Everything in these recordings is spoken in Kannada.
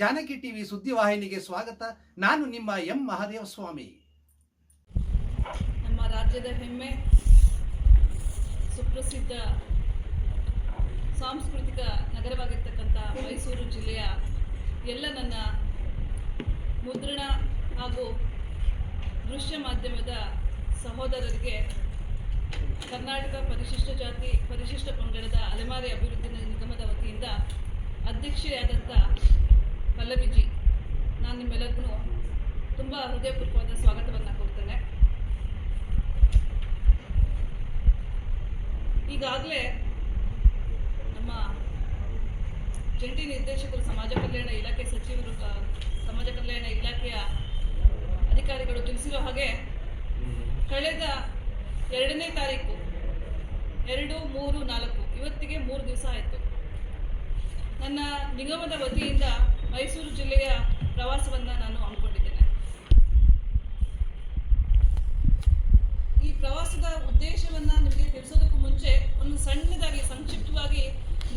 ಜಾನಕಿ ಟಿವಿ ಸುದ್ದಿವಾಹಿನಿಗೆ ಸ್ವಾಗತ. ನಾನು ನಿಮ್ಮ ಎಂ ಮಹಾದೇವ ಸ್ವಾಮಿ. ನಮ್ಮ ರಾಜ್ಯದ ಹೆಮ್ಮೆ, ಸುಪ್ರಸಿದ್ಧ ಸಾಂಸ್ಕೃತಿಕ ನಗರವಾಗಿರ್ತಕ್ಕಂಥ ಮೈಸೂರು ಜಿಲ್ಲೆಯ ಎಲ್ಲ ನನ್ನ ಮುದ್ರಣ ಹಾಗೂ ದೃಶ್ಯ ಮಾಧ್ಯಮದ ಸಹೋದರರಿಗೆ ಕರ್ನಾಟಕ ಪರಿಶಿಷ್ಟ ಜಾತಿ, ಪರಿಶಿಷ್ಟ ಪಂಗಡದ ಅಲೆಮಾರಿ ಅಭಿವೃದ್ಧಿ ನಿಗಮದ ವತಿಯಿಂದ ಅಧ್ಯಕ್ಷೆಯಾದಂಥ ಪಲ್ಲವಿಜಿ, ನಾನು ನಿಮ್ಮೆಲ್ಲರಿಗೂ ತುಂಬ ಹೃದಯಪೂರ್ವಕವಾದ ಸ್ವಾಗತವನ್ನು ಕೊಡ್ತೇನೆ ಈಗಾಗಲೇ ನಮ್ಮ ಜಂಟಿ ನಿರ್ದೇಶಕರು ಸಮಾಜ ಕಲ್ಯಾಣ ಇಲಾಖೆ ಸಚಿವರು ಸಮಾಜ ಕಲ್ಯಾಣ ಇಲಾಖೆಯ ಅಧಿಕಾರಿಗಳು ತಿಳಿಸಿರೋ ಹಾಗೆ ಕಳೆದ ಎರಡನೇ ತಾರೀಕು ಎರಡು, ಮೂರು, ನಾಲ್ಕು, ಇವತ್ತಿಗೆ ಮೂರು ದಿವಸ ಆಯಿತು. ನನ್ನ ನಿಗಮದ ವತಿಯಿಂದ ಮೈಸೂರು ಜಿಲ್ಲೆಯ ಪ್ರವಾಸವನ್ನು ನಾನು ಹಮ್ಮಿಕೊಂಡಿದ್ದೇನೆ. ಈ ಪ್ರವಾಸದ ಉದ್ದೇಶವನ್ನ ನಿಮಗೆ ತಿಳಿಸೋದಕ್ಕೂ ಮುಂಚೆ ಒಂದು ಸಣ್ಣದಾಗಿ, ಸಂಕ್ಷಿಪ್ತವಾಗಿ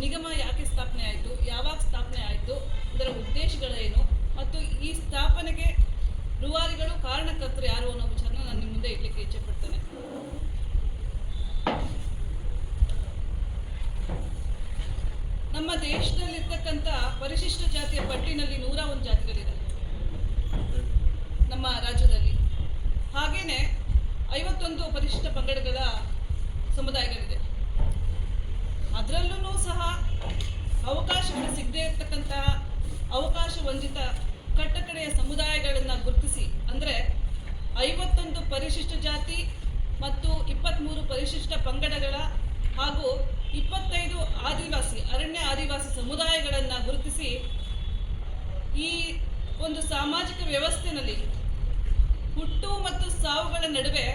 ನಿಗಮ ಯಾಕೆ ಸ್ಥಾಪನೆ ಆಯಿತು, ಯಾವಾಗ ಸ್ಥಾಪನೆ ಆಯಿತು ಇದರ ಉದ್ದೇಶಗಳೇನು, ಮತ್ತು ಈ ಸ್ಥಾಪನೆಗೆ ರೂವಾರಿಗಳು ಕಾರಣಕರ್ತರು ಯಾರು ಅನ್ನೋ ವಿಚಾರನ ನಾನು ನಿಮ್ಮ ಮುಂದೆ ಇಡ್ಲಿಕ್ಕೆ ಇಚ್ಛೆ ಪಡ್ತೇನೆ ನಮ್ಮ ದೇಶದಲ್ಲಿರ್ತಕ್ಕಂಥ ಪರಿಶಿಷ್ಟ ಜಾತಿಯ ಪಟ್ಟಿನಲ್ಲಿ ನೂರ ಒಂದು ಜಾತಿಗಳಿದೆ ನಮ್ಮ ರಾಜ್ಯದಲ್ಲಿ. ಹಾಗೇನೆ ಐವತ್ತೊಂದು ಪರಿಶಿಷ್ಟ ಪಂಗಡಗಳ ಸಮುದಾಯಗಳಿದೆ. ಅದರಲ್ಲೂ ಸಹ ಅವಕಾಶಗಳು ಸಿಗದೇ ಇರತಕ್ಕಂತಹ ಅವಕಾಶ ವಂಚಿತ ಕಟ್ಟಕಡೆಯ ಸಮುದಾಯಗಳನ್ನು ಗುರುತಿಸಿ, ಅಂದರೆ ಐವತ್ತೊಂದು ಪರಿಶಿಷ್ಟ ಜಾತಿ ಮತ್ತು ಇಪ್ಪತ್ತ್ಮೂರು ಪರಿಶಿಷ್ಟ ಪಂಗಡಗಳ ಹಾಗೂ ಇಪ್ಪತ್ತೈದು ಆದಿವಾಸಿ ಸಮುದಾಯಗಳನ್ನು ಗುರುತಿಸಿ ಈ ಒಂದು ಸಾಮಾಜಿಕ ವ್ಯವಸ್ಥೆನಲ್ಲಿ ಹುಟ್ಟು ಮತ್ತು ಸಾವುಗಳ ನಡುವೆ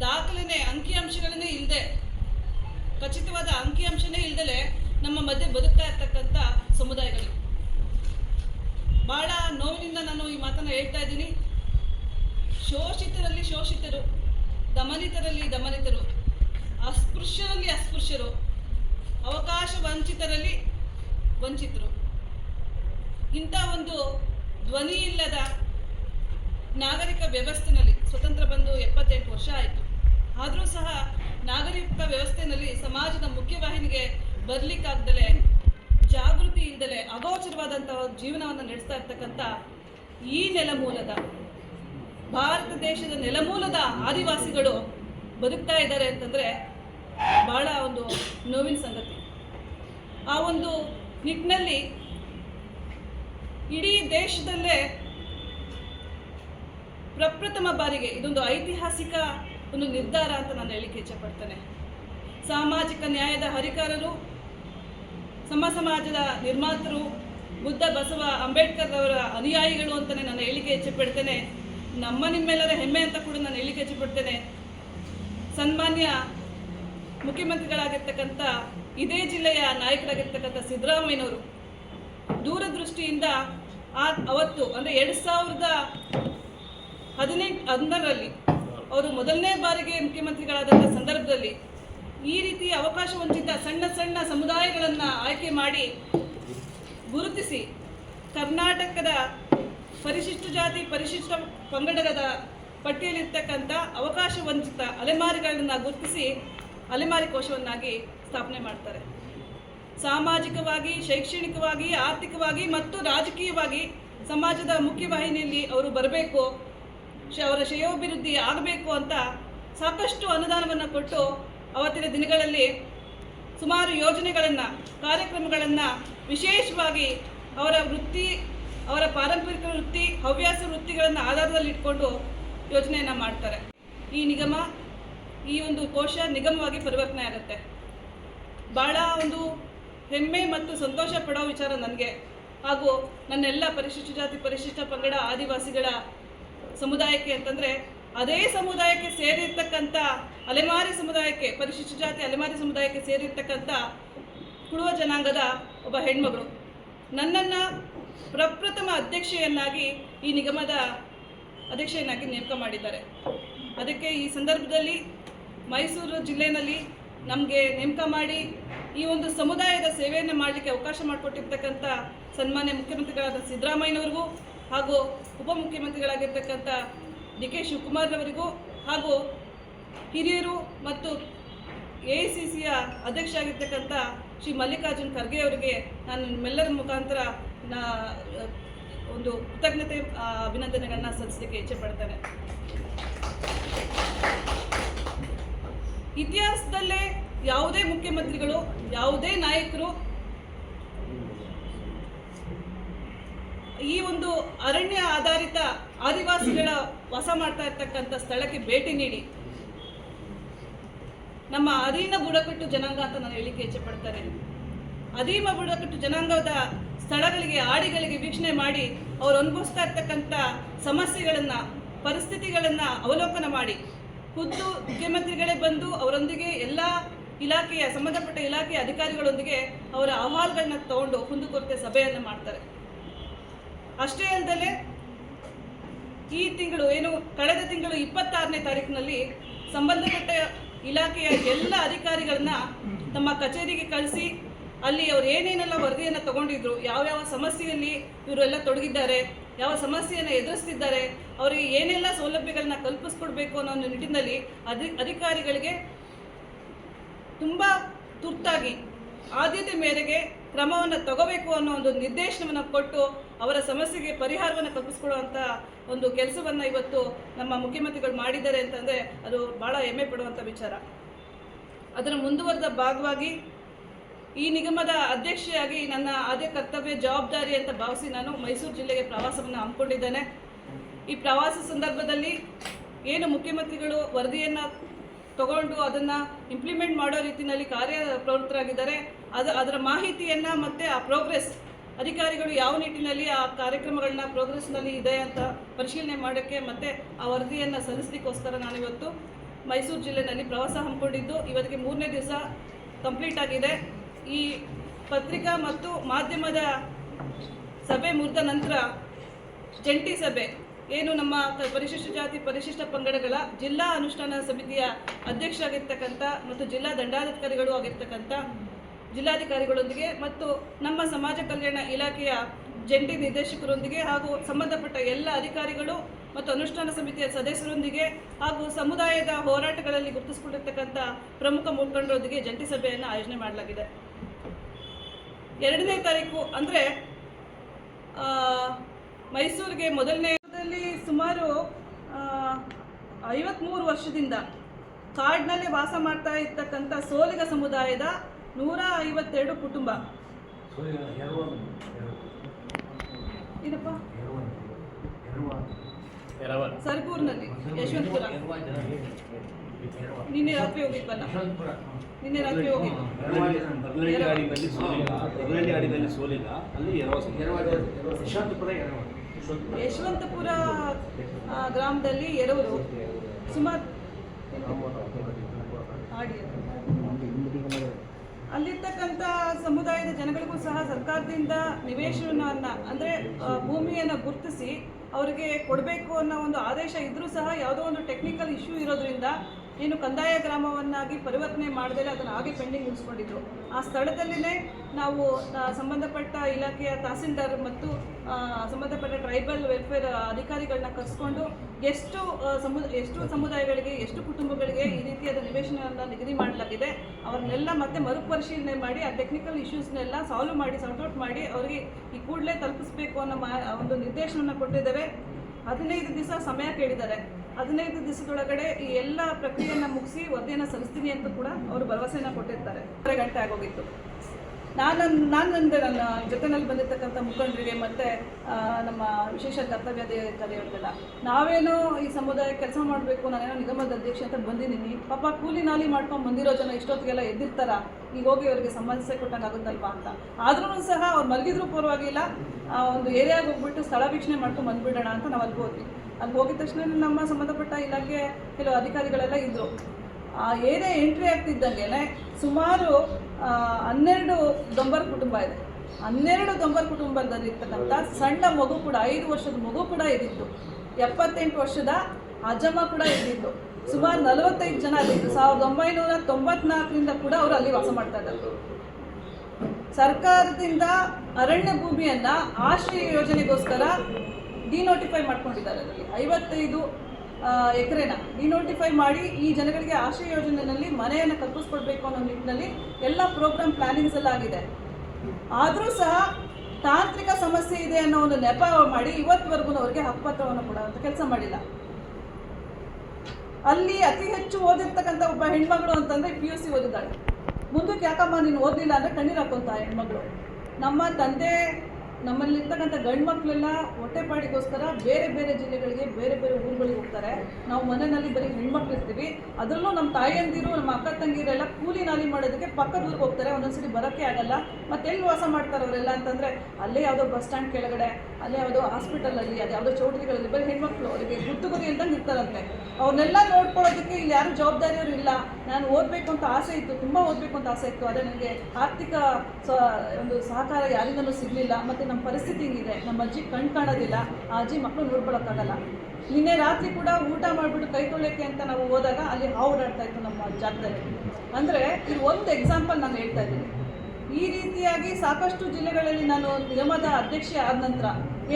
ದಾಖಲೆನೇ ಅಂಕಿಅಂಶಗಳನ್ನೇ ಇಲ್ಲದೆ ಖಚಿತವಾದ ಅಂಕಿಅಂಶನೇ ಇಲ್ಲದಲೇ ನಮ್ಮ ಮಧ್ಯೆ ಬದುಕ್ತಾ ಇರ್ತಕ್ಕಂಥ ಸಮುದಾಯಗಳು. ಬಹಳ ನೋವಿನಿಂದ ನಾನು ಈ ಮಾತನ್ನ ಹೇಳ್ತಾ ಇದ್ದೀನಿ. ಶೋಷಿತರಲ್ಲಿ ಶೋಷಿತರು, ದಮನಿತರಲ್ಲಿ ದಮನಿತರು, ಅಸ್ಪೃಶ್ಯರಲ್ಲಿ ಅಸ್ಪೃಶ್ಯರು ಅವಕಾಶ ವಂಚಿತರಲ್ಲಿ ವಂಚಿತರು. ಇಂಥ ಒಂದು ಧ್ವನಿ ಇಲ್ಲದ ನಾಗರಿಕ ವ್ಯವಸ್ಥೆನಲ್ಲಿ ಸ್ವತಂತ್ರ ಬಂದು ಎಪ್ಪತ್ತೆಂಟು ವರ್ಷ ಆಯಿತು. ಆದರೂ ಸಹ ನಾಗರಿಕ ವ್ಯವಸ್ಥೆಯಲ್ಲಿ ಸಮಾಜದ ಮುಖ್ಯವಾಹಿನಿಗೆ ಬರಲಿಕ್ಕಾಗ್ದಲೇ, ಜಾಗೃತಿ ಇಲ್ದಲೆ, ಅಗೋಚರವಾದಂತಹ ಜೀವನವನ್ನು ನಡೆಸ್ತಾ ಇರ್ತಕ್ಕಂಥ ಈ ನೆಲಮೂಲದ, ಭಾರತ ದೇಶದ ನೆಲಮೂಲದ ಆದಿವಾಸಿಗಳು ಬದುಕ್ತಾ ಇದ್ದಾರೆ ಅಂತಂದರೆ ಬಹಳ ಒಂದು ನೋವಿನ ಸಂಗತಿ. ಆ ಒಂದು ನಿಟ್ಟಿನಲ್ಲಿ ಇಡೀ ದೇಶದಲ್ಲೇ ಪ್ರಪ್ರಥಮ ಬಾರಿಗೆ ಇದೊಂದು ಐತಿಹಾಸಿಕ ಒಂದು ನಿರ್ಧಾರ ಅಂತ ನಾನು ಹೇಳಿಕೆ ಇಚ್ಛಪಡ್ತೇನೆ. ಸಾಮಾಜಿಕ ನ್ಯಾಯದ ಹರಿಕಾರರು, ಸಮ ಸಮಾಜದ ನಿರ್ಮಾತರು ಬುದ್ಧ ಬಸವ ಅಂಬೇಡ್ಕರ್ ಅವರ ಅನುಯಾಯಿಗಳು ಅಂತಲೇ ನಾನು ಹೇಳಿಕೆ ಇಚ್ಛೆಪಡ್ತೇನೆ. ನಮ್ಮ ನಿಮ್ಮೆಲ್ಲರ ಹೆಮ್ಮೆ ಅಂತ ಕೂಡ ನಾನು ಹೇಳಿಕೆ ಇಚ್ಛೆಪಡ್ತೇನೆ. ಸನ್ಮಾನ್ಯ ಮುಖ್ಯಮಂತ್ರಿಗಳಾಗಿರ್ತಕ್ಕಂಥ ಇದೇ ಜಿಲ್ಲೆಯ ನಾಯಕರಾಗಿರ್ತಕ್ಕಂಥ ಸಿದ್ದರಾಮಯ್ಯನವರು ದೂರದೃಷ್ಟಿಯಿಂದ ಆ ಅವತ್ತು ಅಂದರೆ ಎರಡು ಸಾವಿರದ ಹದಿನೆಂಟು ಹನ್ನೊಂದರಲ್ಲಿ ಅವರು ಮೊದಲನೇ ಬಾರಿಗೆ ಮುಖ್ಯಮಂತ್ರಿಗಳಾದಂಥ ಸಂದರ್ಭದಲ್ಲಿ ಈ ರೀತಿ ಅವಕಾಶ ವಂಚಿತ ಸಣ್ಣ ಸಣ್ಣ ಸಮುದಾಯಗಳನ್ನು ಆಯ್ಕೆ ಮಾಡಿ ಗುರುತಿಸಿ ಕರ್ನಾಟಕದ ಪರಿಶಿಷ್ಟ ಜಾತಿ, ಪರಿಶಿಷ್ಟ ಪಂಗಡದ ಪಟ್ಟಿಯಲ್ಲಿರ್ತಕ್ಕಂಥ ಅವಕಾಶ ವಂಚಿತ ಅಲೆಮಾರಿಗಳನ್ನು ಗುರುತಿಸಿ ಅಲೆಮಾರಿ ಕೋಶವನ್ನಾಗಿ ಸ್ಥಾಪನೆ ಮಾಡ್ತಾರೆ. ಸಾಮಾಜಿಕವಾಗಿ, ಶೈಕ್ಷಣಿಕವಾಗಿ, ಆರ್ಥಿಕವಾಗಿ ಮತ್ತು ರಾಜಕೀಯವಾಗಿ ಸಮಾಜದ ಮುಖ್ಯವಾಹಿನಿಯಲ್ಲಿ ಅವರು ಬರಬೇಕು ಅವರ ಶ್ರೇಯೋಭಿವೃದ್ಧಿ ಆಗಬೇಕು ಅಂತ ಸಾಕಷ್ಟು ಅನುದಾನವನ್ನು ಕೊಟ್ಟು ಅವತ್ತಿನ ದಿನಗಳಲ್ಲಿ ಸುಮಾರು ಯೋಜನೆಗಳನ್ನು, ಕಾರ್ಯಕ್ರಮಗಳನ್ನು ವಿಶೇಷವಾಗಿ ಅವರ ವೃತ್ತಿ, ಅವರ ಪಾರಂಪರಿಕ ವೃತ್ತಿ, ಹವ್ಯಾಸ ವೃತ್ತಿಗಳನ್ನು ಆಧಾರದಲ್ಲಿ ಇಟ್ಕೊಂಡು ಯೋಜನೆಯನ್ನು ಮಾಡ್ತಾರೆ. ಈ ನಿಗಮ ಈ ಒಂದು ಕೋಶ ನಿಗಮವಾಗಿ ಪರಿವರ್ತನೆ ಆಗುತ್ತೆ. ಭಾಳ ಒಂದು ಹೆಮ್ಮೆ ಮತ್ತು ಸಂತೋಷ ಪಡೋ ವಿಚಾರ ನನಗೆ. ಹಾಗೂ ನನ್ನೆಲ್ಲ ಪರಿಶಿಷ್ಟ ಜಾತಿ, ಪರಿಶಿಷ್ಟ ಪಂಗಡ, ಆದಿವಾಸಿಗಳ ಸಮುದಾಯಕ್ಕೆ ಅಂತಂದರೆ ಅದೇ ಸಮುದಾಯಕ್ಕೆ ಸೇರಿರ್ತಕ್ಕಂಥ ಅಲೆಮಾರಿ ಸಮುದಾಯಕ್ಕೆ, ಪರಿಶಿಷ್ಟ ಜಾತಿ, ಅಲೆಮಾರಿ ಸಮುದಾಯಕ್ಕೆ ಸೇರಿರ್ತಕ್ಕಂಥ ಕುಳುವ ಜನಾಂಗದ ಒಬ್ಬ ಹೆಣ್ಮಗಳು. ನನ್ನನ್ನು ಪ್ರಪ್ರಥಮ ಅಧ್ಯಕ್ಷೆಯನ್ನಾಗಿ ಈ ನಿಗಮದ ಅಧ್ಯಕ್ಷೆಯನ್ನಾಗಿ ನೇಮಕ ಮಾಡಿದ್ದಾರೆ. ಅದಕ್ಕೆ ಈ ಸಂದರ್ಭದಲ್ಲಿ ಮೈಸೂರು ಜಿಲ್ಲೆಯಲ್ಲಿ ನಮಗೆ ನೇಮಕ ಮಾಡಿ ಈ ಒಂದು ಸಮುದಾಯದ ಸೇವೆಯನ್ನು ಮಾಡಲಿಕ್ಕೆ ಅವಕಾಶ ಮಾಡಿಕೊಟ್ಟಿರ್ತಕ್ಕಂಥ ಸನ್ಮಾನ್ಯ ಮುಖ್ಯಮಂತ್ರಿಗಳಾದ ಸಿದ್ದರಾಮಯ್ಯನವರಿಗೂ ಹಾಗೂ ಉಪಮುಖ್ಯಮಂತ್ರಿಗಳಾಗಿರ್ತಕ್ಕಂಥ ಡಿ ಕೆ ಶಿವಕುಮಾರ್ನವರಿಗೂ ಹಾಗೂ ಹಿರಿಯರು ಮತ್ತು ಎ ಐ ಸಿ ಸಿಯ ಅಧ್ಯಕ್ಷ ಆಗಿರ್ತಕ್ಕಂಥ ಶ್ರೀ ಮಲ್ಲಿಕಾರ್ಜುನ್ ಖರ್ಗೆ ಅವರಿಗೆ ನಾನು ನಿಮ್ಮೆಲ್ಲರ ಮುಖಾಂತರ ನಾ ಒಂದು ಕೃತಜ್ಞತೆ ಅಭಿನಂದನೆಗಳನ್ನ ಸಲ್ಲಿಸಲಿಕ್ಕೆ ಇಚ್ಛೆ ಪಡ್ತೇನೆ. ಇತಿಹಾಸದಲ್ಲೇ ಯಾವುದೇ ಮುಖ್ಯಮಂತ್ರಿಗಳು, ಯಾವುದೇ ನಾಯಕರು ಈ ಒಂದು ಅರಣ್ಯ ಆಧಾರಿತ ಆದಿವಾಸಿಗಳ ವಾಸ ಮಾಡ್ತಾ ಇರ್ತಕ್ಕಂಥ ಸ್ಥಳಕ್ಕೆ ಭೇಟಿ ನೀಡಿ. ನಮ್ಮ ಅಧೀನ ಬುಡಕಟ್ಟು ಜನಾಂಗ ಅಂತ ನಾನು ಹೇಳಿಕೆ ಇಚ್ಛೆ ಪಡ್ತಾರೆ ಅಧೀನ ಬುಡಕಟ್ಟು ಜನಾಂಗದ ಸ್ಥಳಗಳಿಗೆ, ಆಡಿಗಳಿಗೆ ವೀಕ್ಷಣೆ ಮಾಡಿ ಅವರು ಅನುಭವಿಸ್ತಾ ಇರ್ತಕ್ಕಂಥ ಸಮಸ್ಯೆಗಳನ್ನ, ಪರಿಸ್ಥಿತಿಗಳನ್ನ ಅವಲೋಕನ ಮಾಡಿ. ಖುದ್ದು ಮುಖ್ಯಮಂತ್ರಿಗಳೇ ಬಂದು ಅವರೊಂದಿಗೆ ಎಲ್ಲ ಇಲಾಖೆಯ, ಸಂಬಂಧಪಟ್ಟ ಇಲಾಖೆಯ ಅಧಿಕಾರಿಗಳೊಂದಿಗೆ ಅವರ ಅಹವಾಲುಗಳನ್ನ ತಗೊಂಡು ಕುಂದುಕೊರತೆ ಸಭೆಯನ್ನು ಮಾಡ್ತಾರೆ. ಅಷ್ಟೇ ಅಲ್ಲದೆ ಈ ತಿಂಗಳು ಏನು ಕಳೆದ ತಿಂಗಳು ಇಪ್ಪತ್ತಾರನೇ ತಾರೀಕಿನಲ್ಲಿ ಸಂಬಂಧಪಟ್ಟ ಇಲಾಖೆಯ ಎಲ್ಲ ಅಧಿಕಾರಿಗಳನ್ನ ತಮ್ಮ ಕಚೇರಿಗೆ ಕಳಿಸಿ ಅಲ್ಲಿ ಅವ್ರು ಏನೇನೆಲ್ಲ ವರದಿಯನ್ನು ತಗೊಂಡಿದ್ರು ಯಾವ್ಯಾವ ಸಮಸ್ಯೆಯಲ್ಲಿ ಇವರೆಲ್ಲ ತೊಡಗಿದ್ದಾರೆ, ಯಾವ ಸಮಸ್ಯೆಯನ್ನು ಎದುರಿಸ್ತಿದ್ದಾರೆ, ಅವರಿಗೆ ಏನೆಲ್ಲ ಸೌಲಭ್ಯಗಳನ್ನ ಕಲ್ಪಿಸ್ಕೊಡ್ಬೇಕು ಅನ್ನೋ ಒಂದು ನಿಟ್ಟಿನಲ್ಲಿ ಅಧಿ, ಅಧಿಕಾರಿಗಳಿಗೆ ತುಂಬ ತುರ್ತಾಗಿ ಆದ್ಯತೆ ಮೇರೆಗೆ ಕ್ರಮವನ್ನು ತಗೋಬೇಕು ಅನ್ನೋ ಒಂದು ನಿರ್ದೇಶನವನ್ನು ಕೊಟ್ಟು ಅವರ ಸಮಸ್ಯೆಗೆ ಪರಿಹಾರವನ್ನು ಕಲ್ಪಿಸ್ಕೊಡುವಂಥ ಒಂದು ಕೆಲಸವನ್ನು ಇವತ್ತು ನಮ್ಮ ಮುಖ್ಯಮಂತ್ರಿಗಳು ಮಾಡಿದ್ದಾರೆ ಅಂತಂದರೆ ಅದು ಭಾಳ ಹೆಮ್ಮೆ ಪಡುವಂಥ ವಿಚಾರ. ಅದರ ಮುಂದುವರೆದ ಭಾಗವಾಗಿ ಈ ನಿಗಮದ ಅಧ್ಯಕ್ಷೆಯಾಗಿ ನನ್ನ ಆದ್ಯ ಕರ್ತವ್ಯ ಜವಾಬ್ದಾರಿ ಅಂತ ಭಾವಿಸಿ ನಾನು ಮೈಸೂರು ಜಿಲ್ಲೆಗೆ ಪ್ರವಾಸವನ್ನು ಹಮ್ಮಿಕೊಂಡಿದ್ದೇನೆ. ಈ ಪ್ರವಾಸ ಸಂದರ್ಭದಲ್ಲಿ ಏನು ಮುಖ್ಯಮಂತ್ರಿಗಳು ವರದಿಯನ್ನು ತಗೊಂಡು ಅದನ್ನು ಇಂಪ್ಲಿಮೆಂಟ್ ಮಾಡೋ ರೀತಿಯಲ್ಲಿ ಕಾರ್ಯ ಪ್ರವೃತ್ತರಾಗಿದ್ದಾರೆ ಅದು ಅದರ ಮಾಹಿತಿಯನ್ನು ಮತ್ತು ಆ ಪ್ರೋಗ್ರೆಸ್ ಅಧಿಕಾರಿಗಳು ಯಾವ ನಿಟ್ಟಿನಲ್ಲಿ ಆ ಕಾರ್ಯಕ್ರಮಗಳನ್ನ ಪ್ರೋಗ್ರೆಸ್ನಲ್ಲಿ ಇದೆ ಅಂತ ಪರಿಶೀಲನೆ ಮಾಡೋಕ್ಕೆ ಮತ್ತು ಆ ವರದಿಯನ್ನು ಸಲ್ಲಿಸಲಿಕ್ಕೋಸ್ಕರ ನಾನಿವತ್ತು ಮೈಸೂರು ಜಿಲ್ಲೆಯಲ್ಲಿ ಪ್ರವಾಸ ಹಮ್ಮಿಕೊಂಡಿದ್ದು. ಇವತ್ತಿಗೆ ಮೂರನೇ ದಿವಸ ಕಂಪ್ಲೀಟ್ ಆಗಿದೆ. ಈ ಪತ್ರಿಕಾ ಮತ್ತು ಮಾಧ್ಯಮದ ಸಭೆ ಮುಗಿದ ನಂತರ ಜಂಟಿ ಸಭೆ, ಏನು ನಮ್ಮ ಪರಿಶಿಷ್ಟ ಜಾತಿ ಪರಿಶಿಷ್ಟ ಪಂಗಡಗಳ ಜಿಲ್ಲಾ ಅನುಷ್ಠಾನ ಸಮಿತಿಯ ಅಧ್ಯಕ್ಷ ಆಗಿರ್ತಕ್ಕಂಥ ಮತ್ತು ಜಿಲ್ಲಾ ದಂಡಾಧಿಕಾರಿಗಳು ಆಗಿರ್ತಕ್ಕಂಥ ಜಿಲ್ಲಾಧಿಕಾರಿಗಳೊಂದಿಗೆ ಮತ್ತು ನಮ್ಮ ಸಮಾಜ ಕಲ್ಯಾಣ ಇಲಾಖೆಯ ಜಂಟಿ ನಿರ್ದೇಶಕರೊಂದಿಗೆ ಹಾಗೂ ಸಂಬಂಧಪಟ್ಟ ಎಲ್ಲ ಅಧಿಕಾರಿಗಳು ಮತ್ತು ಅನುಷ್ಠಾನ ಸಮಿತಿಯ ಸದಸ್ಯರೊಂದಿಗೆ ಹಾಗೂ ಸಮುದಾಯದ ಹೋರಾಟಗಳಲ್ಲಿ ಗುರುತಿಸಿಕೊಂಡಿರ್ತಕ್ಕಂಥ ಪ್ರಮುಖ ಮುಖಂಡರೊಂದಿಗೆ ಜಂಟಿ ಸಭೆಯನ್ನು ಆಯೋಜನೆ ಮಾಡಲಾಗಿದೆ. ಎರಡನೇ ತಾರೀಕು ಅಂದರೆ ಮೈಸೂರಿಗೆ ಮೊದಲನೇ ಸುಮಾರು ಐವತ್ತ್ಮೂರು ವರ್ಷದಿಂದ ಕಾಡ್ನಲ್ಲಿ ವಾಸ ಮಾಡ್ತಾ ಇರ್ತಕ್ಕಂಥ ಸೋಲಿಗ ಸಮುದಾಯದ ನೂರ ಐವತ್ತೆರಡು ಕುಟುಂಬ. ಇದಪ್ಪ ಸರ್ಗೂರ್ನಲ್ಲಿ ಯಶವಂತಪುರ. ನಿನ್ನೆ ರಾತ್ರಿ ಹೋಗಿದ್ವಲ್ಲ? ನಿನ್ನೆ ರಾತ್ರಿ ಹೋಗಿದ್ವಿ ಬರಲಳ್ಳಿ ಆಡಿನಲ್ಲಿ ಸೋಲಿಲ್ಲ. ಬರಲಳ್ಳಿ ಆಡಿನಲ್ಲಿ ಸೋಲಿಲ್ಲ. ಅಲ್ಲಿ ಎರವ ಯಶವಂತಪುರ ಎರವ ಯಶವಂತಪುರ ಆ, ಗ್ರಾಮದಲ್ಲಿ ಎರವರು ಸುಮಾರು ಆಡಿ. ಅಲ್ಲಿರ್ತಕ್ಕಂಥ ಸಮುದಾಯದ ಜನಗಳಿಗೂ ಸಹ ಸರ್ಕಾರದಿಂದ ನಿವೇಶನವನ್ನು ಅಂದರೆ ಭೂಮಿಯನ್ನು ಗುರುತಿಸಿ ಅವರಿಗೆ ಕೊಡಬೇಕು ಅನ್ನೋ ಒಂದು ಆದೇಶ ಇದ್ರೂ ಸಹ ಯಾವುದೋ ಒಂದು ಟೆಕ್ನಿಕಲ್ ಇಶ್ಯೂ ಇರೋದ್ರಿಂದ ಏನು ಕಂದಾಯ ಗ್ರಾಮವನ್ನಾಗಿ ಪರಿವರ್ತನೆ ಮಾಡದೇ ಅದನ್ನು ಹಾಗೆ ಪೆಂಡಿಂಗ್ ಉಳಿಸ್ಕೊಂಡಿದ್ರು ಆ ಸ್ಥಳದಲ್ಲಿನೇ ನಾವು ಸಂಬಂಧಪಟ್ಟ ಇಲಾಖೆಯ ತಹಸೀಲ್ದಾರ್ ಮತ್ತು ಸಂಬಂಧಪಟ್ಟ ಟ್ರೈಬಲ್ ವೆಲ್ಫೇರ್ ಅಧಿಕಾರಿಗಳನ್ನ ಕರೆಸ್ಕೊಂಡು ಎಷ್ಟು ಸಮು, ಎಷ್ಟು ಸಮುದಾಯಗಳಿಗೆ, ಎಷ್ಟು ಕುಟುಂಬಗಳಿಗೆ ಈ ರೀತಿಯಾದ ನಿವೇಶನವನ್ನು ನಿಗದಿ ಮಾಡಲಾಗಿದೆ, ಅವ್ರನ್ನೆಲ್ಲ ಮತ್ತೆ ಮರುಪರಿಶೀಲನೆ ಮಾಡಿ, ಆ ಟೆಕ್ನಿಕಲ್ ಇಶ್ಯೂಸ್ನೆಲ್ಲ ಸಾಲ್ವ್ ಮಾಡಿ ಸಾರ್ಟ್ಔಟ್ ಮಾಡಿ ಅವರಿಗೆ ಈ ಕೂಡಲೇ ತಲುಪಿಸ್ಬೇಕು ಅನ್ನೋ ಮಾ, ಒಂದು ನಿರ್ದೇಶನವನ್ನು ಕೊಟ್ಟಿದ್ದೇವೆ. ಹದಿನೈದು ದಿವಸ ಸಮಯ ಕೇಳಿದ್ದಾರೆ. ಹದಿನೈದು ದಿವಸದೊಳಗಡೆ ಈ ಎಲ್ಲ ಪ್ರಕ್ರಿಯೆಯನ್ನು ಮುಗಿಸಿ ವರದಿಯನ್ನು ಸಲ್ಲಿಸ್ತೀನಿ ಅಂತ ಕೂಡ ಅವರು ಭರವಸೆಯನ್ನು ಕೊಟ್ಟಿರ್ತಾರೆ. ಗಂಟೆ ಆಗೋಗಿತ್ತು. ನಾನು ನಾನು ನಂದು ನನ್ನ ಜೊತೆನಲ್ಲಿ ಬಂದಿರ್ತಕ್ಕಂಥ ಮುಖಂಡರಿಗೆ ಮತ್ತು ನಮ್ಮ ವಿಶೇಷ ಕರ್ತವ್ಯ ಅಧಿಕಾರಿಗಳಿಗೆಲ್ಲ, ನಾವೇನೋ ಈ ಸಮುದಾಯ ಕೆಲಸ ಮಾಡಬೇಕು, ನಾನೇನೋ ನಿಗಮದ ಅಧ್ಯಕ್ಷ ಅಂತ ಬಂದಿದ್ದೀನಿ. ಪಾಪ ಕೂಲಿ ನಾಲಿ ಮಾಡ್ಕೊಂಡು ಬಂದಿರೋ ಜನ ಇಷ್ಟೊತ್ತಿಗೆಲ್ಲ ಎದ್ದಿರ್ತಾರ. ಈಗ ಹೋಗಿ ಅವರಿಗೆ ಸಮಸ್ಯೆ ಕೊಟ್ಟಂಗೆ ಆಗುತ್ತಲ್ವಾ ಅಂತ. ಆದ್ರೂ ಸಹ ಅವ್ರು ಮಲಗಿದ್ರು ಪರವಾಗಿಲ್ಲ. ಒಂದು ಏರಿಯಾಗೆ ಹೋಗ್ಬಿಟ್ಟು ಸ್ಥಳ ವೀಕ್ಷಣೆ ಮಾಡ್ಕೊಂಡು ಬಂದ್ಬಿಡೋಣ ಅಂತ ನಾವು ಹೋದ್ವಿ ಅಲ್ಲಿ ಹೋಗಿದ ತಕ್ಷಣ ನಮ್ಮ ಸಂಬಂಧಪಟ್ಟ ಇಲಾಖೆ ಕೆಲವು ಅಧಿಕಾರಿಗಳೆಲ್ಲ ಇದ್ದರು ಆ, ಏನೇ ಎಂಟ್ರಿ ಆಗ್ತಿದ್ದಂಗೆನೆ ಸುಮಾರು ಹನ್ನೆರಡು ದೊಂಬರ್ ಕುಟುಂಬ ಇದೆ. ಹನ್ನೆರಡು ದೊಂಬರ್ ಕುಟುಂಬದಲ್ಲಿರ್ತಕ್ಕಂಥ ಸಣ್ಣ ಮಗು ಕೂಡ, ಐದು ವರ್ಷದ ಮಗು ಕೂಡ ಇದ್ದಿತ್ತು ಎಪ್ಪತ್ತೆಂಟು ವರ್ಷದ ಅಜ್ಜಮ್ಮ ಕೂಡ ಇದ್ದಿತ್ತು ಸುಮಾರು ನಲವತ್ತೈದು ಜನ ಅಲ್ಲಿದ್ದು ಸಾವಿರದ ಒಂಬೈನೂರ ತೊಂಬತ್ನಾಲ್ಕರಿಂದ ಕೂಡ ಅವರು ಅಲ್ಲಿ ವಾಸ ಮಾಡ್ತಾ ಇದ್ದಾರೆ. ಸರ್ಕಾರದಿಂದ ಅರಣ್ಯ ಭೂಮಿಯನ್ನ ಆಶ್ರಯ ಯೋಜನೆಗೋಸ್ಕರ ಡಿನೋಟಿಫೈ ಮಾಡ್ಕೊಂಡಿದ್ದಾರೆ ಅದರಲ್ಲಿ. ಐವತ್ತೈದು ಎಕರೆನ ಡಿನೋಟಿಫೈ ಮಾಡಿ ಈ ಜನಗಳಿಗೆ ಆಶ್ರಯ ಯೋಜನೆಯಲ್ಲಿ ಮನೆಯನ್ನು ಕಲ್ಪಿಸ್ಕೊಡ್ಬೇಕು ಅನ್ನೋ ನಿಟ್ಟಿನಲ್ಲಿ ಎಲ್ಲ ಪ್ರೋಗ್ರಾಮ್ ಪ್ಲಾನಿಂಗ್ಸ್ ಎಲ್ಲ ಆಗಿದೆ. ಆದರೂ ಸಹ ತಾಂತ್ರಿಕ ಸಮಸ್ಯೆ ಇದೆ ಅನ್ನೋ ಒಂದು ನೆಪ ಮಾಡಿ ಇವತ್ತುವರೆಗೂ ಅವರಿಗೆ ಹಕ್ಕುಪತ್ರವನ್ನು ಕೊಡುವಂಥ ಕೆಲಸ ಮಾಡಿಲ್ಲ. ಅಲ್ಲಿ ಅತಿ ಹೆಚ್ಚು ಓದಿರ್ತಕ್ಕಂಥ ಒಬ್ಬ ಹೆಣ್ಮಗಳು ಅಂತಂದ್ರೆ ಪಿ ಯು ಸಿ ಓದಿದ್ದಾಳೆ. ಮುಂದಕ್ಕೆ ಯಾಕಮ್ಮ ನೀನು ಓದಲಿಲ್ಲ ಅಂದರೆ ಕಣ್ಣೀರು ಹಾಕೊಂತ ಹೆಣ್ಮಗಳು. ನಮ್ಮ ತಂದೆ ನಮ್ಮಲ್ಲಿರ್ತಕ್ಕಂಥ ಗಂಡು ಮಕ್ಕಳೆಲ್ಲ ಹೊಟ್ಟೆಪಾಡಿಗೋಸ್ಕರ ಬೇರೆ ಬೇರೆ ಜಿಲ್ಲೆಗಳಿಗೆ ಬೇರೆ ಬೇರೆ ಊರುಗಳಿಗೆ ಹೋಗ್ತಾರೆ. ನಾವು ಮನೆಯಲ್ಲಿ ಬರೀ ಹೆಣ್ಮಕ್ಳು ಇರ್ತೀವಿ ಅದರಲ್ಲೂ ನಮ್ಮ ತಾಯಿಯಂದಿರು, ನಮ್ಮ ಅಕ್ಕ ತಂಗಿರೆಲ್ಲ ಕೂಲಿ ನಾಲಿ ಮಾಡೋದಕ್ಕೆ ಪಕ್ಕದ ಊರಿಗೆ ಹೋಗ್ತಾರೆ. ಒಂದೊಂದ್ಸರಿ ಬರೋಕ್ಕೆ ಆಗಲ್ಲ. ಮತ್ತೆ ಎಲ್ಲಿ ವಾಸ ಮಾಡ್ತಾರೆ ಅವರೆಲ್ಲ ಅಂತಂದರೆ, ಅಲ್ಲೇ ಯಾವುದೋ ಬಸ್ ಸ್ಟ್ಯಾಂಡ್ ಕೆಳಗಡೆ ಅಲ್ಲೇ ಯಾವುದೋ ಹಾಸ್ಪಿಟಲಲ್ಲಿ ಅದು ಯಾವುದೋ ಚೌಟ್ರಿಗಳಲ್ಲಿ, ಬರೀ ಹೆಣ್ಮಕ್ಳು, ಅವರಿಗೆ ಗುರ್ತುಗುರಿ ಅಂತ ಇರ್ತಾರಂತೆ ಅವ್ರನ್ನೆಲ್ಲ ನೋಡ್ಕೊಳ್ಳೋದಕ್ಕೆ ಇಲ್ಲಿ ಯಾರು ಜವಾಬ್ದಾರಿಯವರು ಇಲ್ಲ. ನಾನು ಓದಬೇಕು ಅಂತ ಆಸೆ ಇತ್ತು, ತುಂಬ ಓದಬೇಕು ಅಂತ ಆಸೆ ಇತ್ತು. ಆದರೆ ನನಗೆ ಆರ್ಥಿಕ ಸ, ಒಂದು ಸಹಕಾರ ಯಾರಿಂದಲೂ ಸಿಗಲಿಲ್ಲ. ಮತ್ತು ನಮ್ಮ ಪರಿಸ್ಥಿತಿ ಹಿಂಗಿದೆ. ನಮ್ಮ ಅಜ್ಜಿ ಕಣ್ ಕಾಣೋದಿಲ್ಲ. ಆ ಅಜ್ಜಿ ಮಕ್ಕಳು ನೋಡ್ಕೊಳ್ಳೋಕ್ಕಾಗಲ್ಲ ನಿನ್ನೆ ರಾತ್ರಿ ಕೂಡ ಊಟ ಮಾಡಿಬಿಟ್ಟು ಕೈ ಅಂತ ನಾವು ಹೋದಾಗ ಅಲ್ಲಿ ಹಾವು ಓಡಾಡ್ತಾ ಇತ್ತು ನಮ್ಮ ಜಾಗದಲ್ಲಿ. ಅಂದರೆ ಇದು ಒಂದು ಎಕ್ಸಾಂಪಲ್ ನಾನು ಹೇಳ್ತಾ ಇದ್ದೀನಿ. ಈ ರೀತಿಯಾಗಿ ಸಾಕಷ್ಟು ಜಿಲ್ಲೆಗಳಲ್ಲಿ ನಾನು ನಿಗಮದ ಅಧ್ಯಕ್ಷೆ ಆದ ನಂತರ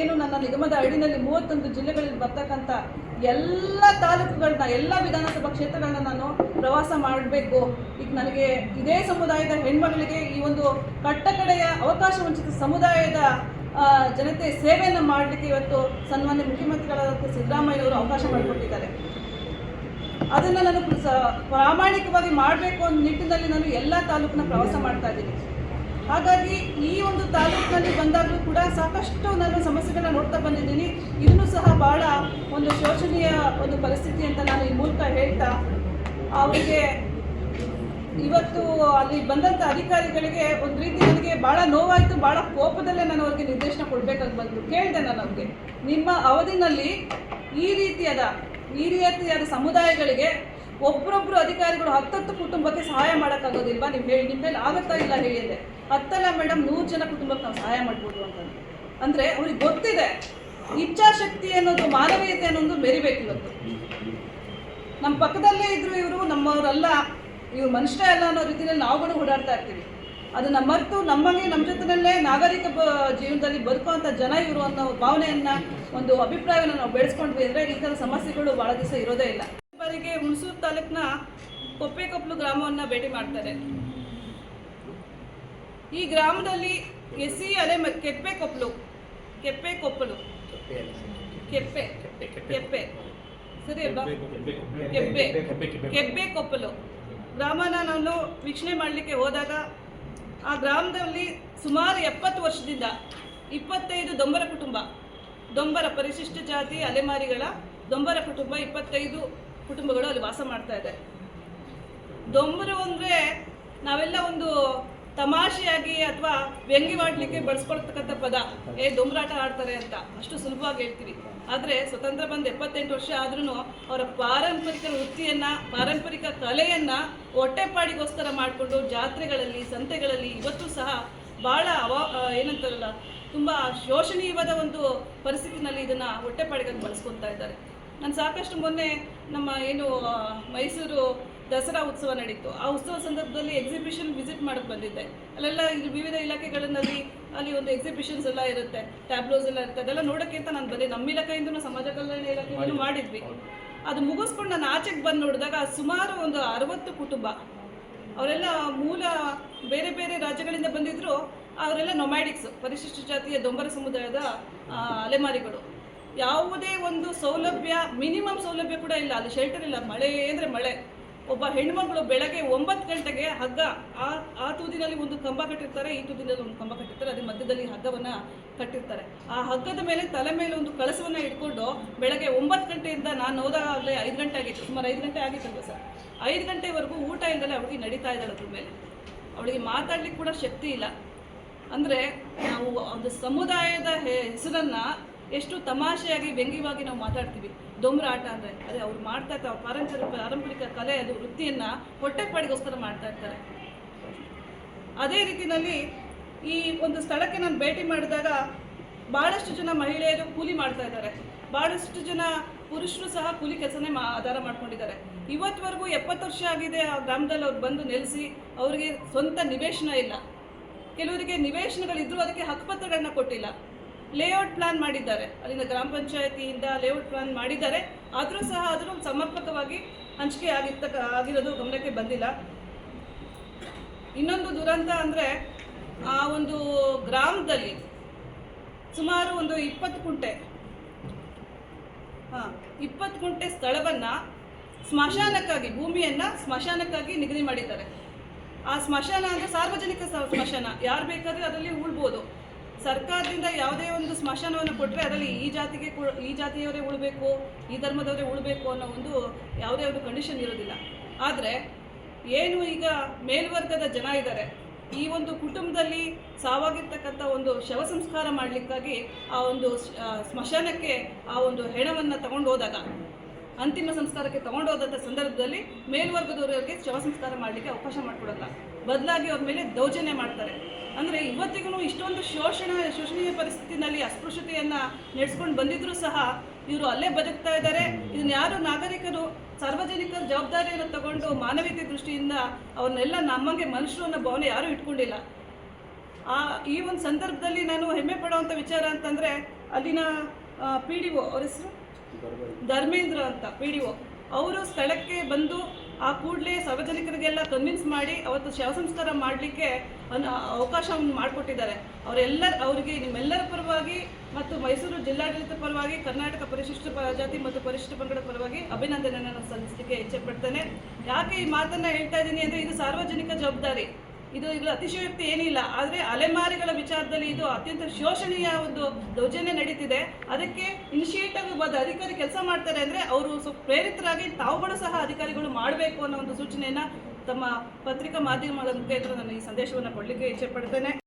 ಏನು ನನ್ನ ನಿಗಮದ ಅಡಿನಲ್ಲಿ ಮೂವತ್ತೊಂದು ಜಿಲ್ಲೆಗಳಲ್ಲಿ ಬರ್ತಕ್ಕಂಥ ಎಲ್ಲ ತಾಲೂಕುಗಳನ್ನ, ಎಲ್ಲ ವಿಧಾನಸಭಾ ಕ್ಷೇತ್ರಗಳನ್ನ ನಾನು ಪ್ರವಾಸ ಮಾಡಬೇಕು. ಈಗ ನನಗೆ ಇದೇ ಸಮುದಾಯದ ಹೆಣ್ಮಗಳಿಗೆ ಈ ಒಂದು ಕಟ್ಟಕಡೆಯ ಅವಕಾಶ ವಂಚಿತ ಸಮುದಾಯದ ಜನತೆ ಸೇವೆಯನ್ನು ಮಾಡಲಿಕ್ಕೆ ಇವತ್ತು ಸನ್ಮಾನ್ಯ ಮುಖ್ಯಮಂತ್ರಿಗಳಾದ ಸಿದ್ದರಾಮಯ್ಯನವರು ಅವಕಾಶ ಮಾಡಿಕೊಟ್ಟಿದ್ದಾರೆ. ಅದನ್ನು ನಾನು ಪ್ರಾಮಾಣಿಕವಾಗಿ ಮಾಡಬೇಕು ಅನ್ನೋ ನಿಟ್ಟಿನಲ್ಲಿ ನಾನು ಎಲ್ಲ ತಾಲೂಕಿನ ಪ್ರವಾಸ ಮಾಡ್ತಾ ಇದ್ದೀನಿ. ಹಾಗಾಗಿ ಈ ಒಂದು ತಾಲೂಕಿನಲ್ಲಿ ಬಂದಾಗಲೂ ಕೂಡ ಸಾಕಷ್ಟು ನಾನು ಸಮಸ್ಯೆಗಳನ್ನ ನೋಡ್ತಾ ಬಂದಿದ್ದೀನಿ. ಇದನ್ನು ಸಹ ಬಹಳ ಒಂದು ಶೋಚನೀಯ ಒಂದು ಪರಿಸ್ಥಿತಿ ಅಂತ ನಾನು ಈ ಮೂಲಕ ಹೇಳ್ತಾ, ಅವರಿಗೆ ಇವತ್ತು ಅಲ್ಲಿ ಬಂದಂಥ ಅಧಿಕಾರಿಗಳಿಗೆ ಒಂದು ರೀತಿ ನನಗೆ ಭಾಳ ನೋವಾಯಿತು ಭಾಳ ಕೋಪದಲ್ಲೇ ನಾನು ಅವ್ರಿಗೆ ನಿರ್ದೇಶನ ಕೊಡಬೇಕಾಗಿ ಬಂತು ಕೇಳಿದೆ ನಾನು ಅವ್ರಿಗೆ. ನಿಮ್ಮ ಅವಧಿನಲ್ಲಿ ಈ ರೀತಿಯಾದ ಈ ರೀತಿಯಾದ ಸಮುದಾಯಗಳಿಗೆ ಒಬ್ಬರೊಬ್ಬರು ಅಧಿಕಾರಿಗಳು ಹತ್ತತ್ತು ಕುಟುಂಬಕ್ಕೆ ಸಹಾಯ ಮಾಡೋಕ್ಕಾಗೋದಿಲ್ವಾ? ನೀವು ಹೇಳಿ ನಿಮ್ಮ ಮೇಲೆ ಆಗುತ್ತಾ ಇಲ್ಲ ಹೇಳಿದೆ ಹತ್ತಲ್ಲ ಮೇಡಮ್ ನೂರು ಜನ ಕುಟುಂಬಕ್ಕೆ ನಾವು ಸಹಾಯ ಮಾಡ್ಬೋದು ಅಂತ ಅಂದರೆ. ಅವ್ರಿಗೆ ಗೊತ್ತಿದೆ, ಇಚ್ಛಾಶಕ್ತಿ ಅನ್ನೋದು, ಮಾನವೀಯತೆ ಅನ್ನೋದು ಮೆರಿಬೇಕು ಇವತ್ತು. ನಮ್ಮ ಪಕ್ಕದಲ್ಲೇ ಇದ್ರು ಇವರು, ನಮ್ಮವರಲ್ಲ, ಇವ್ರು ಮನುಷ್ಯ ಅಲ್ಲ ಅನ್ನೋ ರೀತಿಯಲ್ಲಿ ನಾವುಗಳು ಓಡಾಡ್ತಾ ಇರ್ತೀವಿ. ಅದನ್ನ ಮರೆತು ನಮಗೆ ನಮ್ಮ ಜೊತೆನಲ್ಲೇ ನಾಗರಿಕ ಜೀವನದಲ್ಲಿ ಬದುಕುವಂಥ ಜನ ಇವರು ಅನ್ನೋ ಭಾವನೆಯನ್ನ, ಒಂದು ಅಭಿಪ್ರಾಯವನ್ನು ನಾವು ಬೆಳೆಸ್ಕೊಂಡ್ವಿ ಅಂದರೆ ಈ ಥರ ಸಮಸ್ಯೆಗಳು ಭಾಳ ದಿವಸ ಇರೋದೇ ಇಲ್ಲ. ಬಾರಿಗೆ ಹುಣಸೂರು ತಾಲೂಕಿನ ಕೊಪ್ಪೆಕೊಪ್ಪಲು ಗ್ರಾಮವನ್ನು ಭೇಟಿ ಮಾಡ್ತಾರೆ. ಈ ಗ್ರಾಮದಲ್ಲಿ ಎಸಿ ಅಲೆ ಕೆಪ್ಪೆ ಕೊಪ್ಪಲು ಕೆಪ್ಪೆ ಕೊಪ್ಪಲು. ಕೆಪ್ಪೆ ಕೆಪ್ಪೆ. ಸರಿ ಅಲ್ವಾ? ಕೆಪ್ಪೆ ಕೆಪ್ಪೆ ಕೊಪ್ಪಲು. ಗ್ರಾಮನ ನಾನು ವೀಕ್ಷಣೆ ಮಾಡಲಿಕ್ಕೆ ಹೋದಾಗ ಆ ಗ್ರಾಮದಲ್ಲಿ ಸುಮಾರು ಎಪ್ಪತ್ತು ವರ್ಷದಿಂದ ಇಪ್ಪತ್ತೈದು ದೊಂಬರ ಕುಟುಂಬ ದೊಂಬರ ಪರಿಶಿಷ್ಟ ಜಾತಿ ಅಲೆಮಾರಿಗಳ ದೊಂಬರ ಕುಟುಂಬ ಇಪ್ಪತ್ತೈದು ಕುಟುಂಬಗಳು ಅಲ್ಲಿ ವಾಸ ಮಾಡ್ತಾ ಇದೆ. ದೊಂಬರು ಅಂದರೆ ನಾವೆಲ್ಲ ಒಂದು ತಮಾಷೆಯಾಗಿ ಅಥವಾ ವ್ಯಂಗ್ಯವಾಡ್ಲಿಕ್ಕೆ ಬಳಸ್ಕೊಳ್ತಕ್ಕಂಥ ಪದ. ಏ ದೊಂಬರಾಟ ಆಡ್ತಾರೆ ಅಂತ. ಅಷ್ಟು ಸುಲಭವಾಗಿ ಹೇಳ್ತೀವಿ. ಆದರೆ ಸ್ವತಂತ್ರ ಬಂದು ಎಪ್ಪತ್ತೆಂಟು ವರ್ಷ ಆದ್ರೂ ಅವರ ಪಾರಂಪರಿಕ ವೃತ್ತಿಯನ್ನ, ಪಾರಂಪರಿಕ ಕಲೆಯನ್ನ ಹೊಟ್ಟೆಪಾಡಿಗೋಸ್ಕರ ಮಾಡಿಕೊಂಡು ಜಾತ್ರೆಗಳಲ್ಲಿ, ಸಂತೆಗಳಲ್ಲಿ ಇವತ್ತು ಸಹ ಭಾಳ ಅವ ಏನಂತಾರಲ್ಲ, ತುಂಬ ಶೋಷಣೀಯವಾದ ಒಂದು ಪರಿಸ್ಥಿತಿನಲ್ಲಿ ಇದನ್ನು ಹೊಟ್ಟೆಪಾಡಿಗಾಗಿ ಬಳಸ್ಕೊತಾ ಇದ್ದಾರೆ. ನಾನು ಸಾಕಷ್ಟು ಮೊನ್ನೆ ನಮ್ಮ ಏನು ಮೈಸೂರು ದಸರಾ ಉತ್ಸವ ನಡೀತು. ಆ ಉತ್ಸವ ಸಂದರ್ಭದಲ್ಲಿ ಎಕ್ಸಿಬಿಷನ್ ವಿಸಿಟ್ ಮಾಡಕ್ಕೆ ಬಂದಿದ್ದೆ. ಅಲ್ಲೆಲ್ಲ ವಿವಿಧ ಇಲಾಖೆಗಳಲ್ಲಿ ಅಲ್ಲಿ ಒಂದು ಎಕ್ಸಿಬಿಷನ್ಸ್ ಎಲ್ಲ ಇರುತ್ತೆ ಟ್ಯಾಬ್ಲೋಸ್ ಎಲ್ಲ ಇರುತ್ತೆ. ಅದೆಲ್ಲ ನೋಡೋಕ್ಕೆ ಅಂತ ನಾನು ಬಂದೆ. ನಮ್ಮ ಇಲಾಖೆಯಿಂದ ಸಮಾಜ ಕಲ್ಯಾಣ ಇಲಾಖೆಯಿಂದ ಮಾಡಿದ್ವಿ. ಅದು ಮುಗಿಸ್ಕೊಂಡು ನಾನು ಆಚೆಗೆ ಬಂದು ನೋಡಿದಾಗ ಸುಮಾರು ಒಂದು ಅರವತ್ತು ಕುಟುಂಬ. ಅವರೆಲ್ಲ ಮೂಲ ಬೇರೆ ಬೇರೆ ರಾಜ್ಯಗಳಿಂದ ಬಂದಿದ್ರು. ಅವರೆಲ್ಲ ನೊಮ್ಯಾಡಿಕ್ಸ್ ಪರಿಶಿಷ್ಟ ಜಾತಿಯ ದೊಂಬರ ಸಮುದಾಯದ ಅಲೆಮಾರಿಗಳು. ಯಾವುದೇ ಒಂದು ಸೌಲಭ್ಯ ಮಿನಿಮಮ್ ಸೌಲಭ್ಯ ಕೂಡ ಇಲ್ಲ. ಅಲ್ಲಿ ಶೆಲ್ಟರ್ ಇಲ್ಲ. ಮಳೆ ಅಂದರೆ ಮಳೆ. ಒಬ್ಬ ಹೆಣ್ಮಗಳು ಬೆಳಗ್ಗೆ ಒಂಬತ್ತು ಗಂಟೆಗೆ ಹಗ್ಗ ಆ ಆ ತೂದಿನಲ್ಲಿ ಒಂದು ಕಂಬ ಕಟ್ಟಿರ್ತಾರೆ, ಈ ತೂದಿನಲ್ಲಿ ಒಂದು ಕಂಬ ಕಟ್ಟಿರ್ತಾರೆ ಅದ್ರ ಮಧ್ಯದಲ್ಲಿ ಹಗ್ಗವನ್ನು ಕಟ್ಟಿರ್ತಾರೆ. ಆ ಹಗ್ಗದ ಮೇಲೆ ತಲೆ ಮೇಲೆ ಒಂದು ಕಳಸವನ್ನು ಇಟ್ಕೊಂಡು ಬೆಳಗ್ಗೆ ಒಂಬತ್ತು ಗಂಟೆಯಿಂದ ನಾನು ಹೋದಾಗಲೇ ಐದು ಗಂಟೆ ಆಗಿತ್ತು. ಸುಮಾರು ಐದು ಗಂಟೆ ಆಗಿತ್ತಲ್ವ ಸರ್? ಐದು ಗಂಟೆವರೆಗೂ ಊಟ ಇಲ್ಲದೆ ಅವಳಿಗೆ ನಡೀತಾ ಇದ್ದಾಳೆ ಅದ್ರ ಮೇಲೆ. ಅವಳಿಗೆ ಮಾತಾಡ್ಲಿಕ್ಕೆ ಕೂಡ ಶಕ್ತಿ ಇಲ್ಲ. ಅಂದರೆ ನಾವು ಒಂದು ಸಮುದಾಯದ ಹೆಸರನ್ನು ಹೆಸರನ್ನ ಎಷ್ಟು ತಮಾಷೆಯಾಗಿ ವ್ಯಂಗ್ಯವಾಗಿ ನಾವು ಮಾತಾಡ್ತೀವಿ. ದೊಂಬರಾಟ ಅಂದರೆ ಅದೇ ಅವ್ರು ಮಾಡ್ತಾ ಇರ್ತಾರೆ, ಅವ್ರ ಪಾರಂಪರಿಕ ಪಾರಂಪರಿಕ ಕಲೆ ಅದು ವೃತ್ತಿಯನ್ನು ಹೊಟ್ಟೆಪಾಡಿಗೋಸ್ಕರ ಮಾಡ್ತಾ ಇರ್ತಾರೆ. ಅದೇ ರೀತಿಯಲ್ಲಿ ಈ ಒಂದು ಸ್ಥಳಕ್ಕೆ ನಾನು ಭೇಟಿ ಮಾಡಿದಾಗ ಭಾಳಷ್ಟು ಜನ ಮಹಿಳೆಯರು ಕೂಲಿ ಮಾಡ್ತಾ ಇದ್ದಾರೆ. ಭಾಳಷ್ಟು ಜನ ಪುರುಷರು ಸಹ ಕೂಲಿ ಕೆಲಸನೇ ಮಾ, ಆಧಾರ ಮಾಡ್ಕೊಂಡಿದ್ದಾರೆ. ಇವತ್ತುವರೆಗೂ ಎಪ್ಪತ್ತು ವರ್ಷ ಆಗಿದೆ ಆ ಗ್ರಾಮದಲ್ಲಿ ಅವ್ರು ಬಂದು ನೆಲೆಸಿ ಅವರಿಗೆ ಸ್ವಂತ ನಿವೇಶನ ಇಲ್ಲ. ಕೆಲವರಿಗೆ ನಿವೇಶನಗಳಿದ್ದರೂ ಅದಕ್ಕೆ ಹಕ್ಕುಪತ್ರಗಳನ್ನ ಕೊಟ್ಟಿಲ್ಲ. ಲೇಔಟ್ ಪ್ಲಾನ್ ಮಾಡಿದ್ದಾರೆ. ಅಲ್ಲಿನ ಗ್ರಾಮ ಪಂಚಾಯತಿಯಿಂದ ಲೇಔಟ್ ಪ್ಲಾನ್ ಮಾಡಿದ್ದಾರೆ. ಆದರೂ ಸಹ ಅದನ್ನು ಸಮರ್ಪಕವಾಗಿ ಹಂಚಿಕೆ ಆಗಿರ್ತಕ್ಕ ಆಗಿರೋದು ಗಮನಕ್ಕೆ ಬಂದಿಲ್ಲ. ಇನ್ನೊಂದು ದುರಂತ ಅಂದರೆ ಆ ಒಂದು ಗ್ರಾಮದಲ್ಲಿ ಸುಮಾರು ಒಂದು ಇಪ್ಪತ್ತು ಕುಂಟೆ, ಹಾಂ, ಇಪ್ಪತ್ತು ಕುಂಟೆ ಸ್ಥಳವನ್ನು ಸ್ಮಶಾನಕ್ಕಾಗಿ, ಭೂಮಿಯನ್ನು ಸ್ಮಶಾನಕ್ಕಾಗಿ ನಿಗದಿ ಮಾಡಿದ್ದಾರೆ. ಆ ಸ್ಮಶಾನ ಅಂದರೆ ಸಾರ್ವಜನಿಕ ಸ್ಮಶಾನ. ಯಾರು ಬೇಕಾದರೂ ಅದರಲ್ಲಿ ಉಳ್ಬೋದು. ಸರ್ಕಾರದಿಂದ ಯಾವುದೇ ಒಂದು ಸ್ಮಶಾನವನ್ನು ಕೊಟ್ಟರೆ ಅದರಲ್ಲಿ ಈ ಜಾತಿಗೆ ಈ ಜಾತಿಯವರೇ ಉಳಬೇಕು, ಈ ಧರ್ಮದವರೇ ಉಳಬೇಕು ಅನ್ನೋ ಒಂದು ಯಾವುದೇ ಒಂದು ಕಂಡೀಷನ್ ಇರೋದಿಲ್ಲ. ಆದರೆ ಏನು ಈಗ ಮೇಲ್ವರ್ಗದ ಜನ ಇದ್ದಾರೆ, ಈ ಒಂದು ಕುಟುಂಬದಲ್ಲಿ ಸಾವಾಗಿರ್ತಕ್ಕಂಥ ಒಂದು ಶವ ಸಂಸ್ಕಾರ ಮಾಡಲಿಕ್ಕಾಗಿ ಆ ಒಂದು ಸ್ಮಶಾನಕ್ಕೆ ಆ ಒಂದು ಹೆಣವನ್ನು ತಗೊಂಡು ಹೋದಾಗ ಅಂತಿಮ ಸಂಸ್ಕಾರಕ್ಕೆ ತಗೊಂಡು ಹೋದಂಥ ಸಂದರ್ಭದಲ್ಲಿ ಮೇಲ್ವರ್ಗದವರಿಗೆ ಶವ ಸಂಸ್ಕಾರ ಮಾಡಲಿಕ್ಕೆ ಅವಕಾಶ ಮಾಡಿಕೊಡಲ್ಲ. ಬದಲಾಗಿ ಅವ್ರ ಮೇಲೆ ದೌರ್ಜನ್ಯ ಮಾಡ್ತಾರೆ. ಅಂದರೆ ಇವತ್ತಿಗೂ ಇಷ್ಟೊಂದು ಶೋಷಣ, ಶೋಷಣೀಯ ಪರಿಸ್ಥಿತಿನಲ್ಲಿ ಅಸ್ಪೃಶ್ಯತೆಯನ್ನು ನಡೆಸ್ಕೊಂಡು ಬಂದಿದ್ರು ಸಹ ಇವರು ಅಲ್ಲೇ ಬದುಕ್ತಾ ಇದ್ದಾರೆ ಇದನ್ನ ಯಾರು ನಾಗರಿಕರು, ಸಾರ್ವಜನಿಕರ ಜವಾಬ್ದಾರಿಯನ್ನು ತಗೊಂಡು ಮಾನವೀಯತೆ ದೃಷ್ಟಿಯಿಂದ ಅವ್ರನ್ನೆಲ್ಲ ನಮ್ಮಂಗೆ ಮನುಷ್ಯರು ಅನ್ನೋ ಭಾವನೆ ಯಾರೂ ಇಟ್ಕೊಂಡಿಲ್ಲ. ಆ, ಈ ಒಂದು ಸಂದರ್ಭದಲ್ಲಿ ನಾನು ಹೆಮ್ಮೆ ಪಡುವಂಥ ವಿಚಾರ ಅಂತಂದರೆ ಅಲ್ಲಿನ ಪಿ ಡಿ ಒ ಅವ್ರ ಹೆಸರು? ಧರ್ಮೇಂದ್ರ ಅಂತ ಪಿ ಡಿ ಒ ಅವರು ಸ್ಥಳಕ್ಕೆ ಬಂದು ಆ ಕೂಡಲೇ ಸಾರ್ವಜನಿಕರಿಗೆಲ್ಲ ಕನ್ವಿನ್ಸ್ ಮಾಡಿ ಅವತ್ತು ಶವ ಸಂಸ್ಕಾರ ಮಾಡಲಿಕ್ಕೆ ಅವಕಾಶವನ್ನು ಮಾಡಿಕೊಟ್ಟಿದ್ದಾರೆ. ಅವರೆಲ್ಲ ಅವರಿಗೆ ನಿಮ್ಮೆಲ್ಲರ ಪರವಾಗಿ ಮತ್ತು ಮೈಸೂರು ಜಿಲ್ಲಾಡಳಿತ ಪರವಾಗಿ, ಕರ್ನಾಟಕ ಪರಿಶಿಷ್ಟ ಜಾತಿ ಮತ್ತು ಪರಿಶಿಷ್ಟ ಪಂಗಡ ಪರವಾಗಿ ಅಭಿನಂದನೆಯನ್ನು ಸಲ್ಲಿಸಲಿಕ್ಕೆ ಇಚ್ಛೆ ಪಡ್ತೇನೆ. ಯಾಕೆ ಈ ಮಾತನ್ನು ಹೇಳ್ತಾ ಇದ್ದೀನಿ ಅಂದರೆ ಇದು ಸಾರ್ವಜನಿಕ ಜವಾಬ್ದಾರಿ. ಇದು ಇಲ್ಲ, ಅತಿಶಯೋಕ್ತಿ ಏನಿಲ್ಲ. ಆದರೆ ಅಲೆಮಾರಿಗಳ ವಿಚಾರದಲ್ಲಿ ಇದು ಅತ್ಯಂತ ಶೋಷಣೀಯ ಒಂದು ದೌರ್ಜನ್ಯ ನಡೀತಿದೆ. ಅದಕ್ಕೆ ಇನಿಷಿಯೇಟಿವ್ ಒಬ್ಬ ಅಧಿಕಾರಿ ಕೆಲಸ ಮಾಡ್ತಾರೆ ಅಂದರೆ ಅವರು ಸ್ವಲ್ಪ ಪ್ರೇರಿತರಾಗಿ ತಾವುಗಳು ಸಹ ಅಧಿಕಾರಿಗಳು ಮಾಡಬೇಕು ಅನ್ನೋ ಒಂದು ಸೂಚನೆಯನ್ನು ತಮ್ಮ ಪತ್ರಿಕಾ ಮಾಧ್ಯಮಗಳ ಮುಖೇತರ ನಾನು ಈ ಸಂದೇಶವನ್ನು ಕೊಡಲಿಕ್ಕೆ ಇಚ್ಛೆ ಪಡ್ತೇನೆ.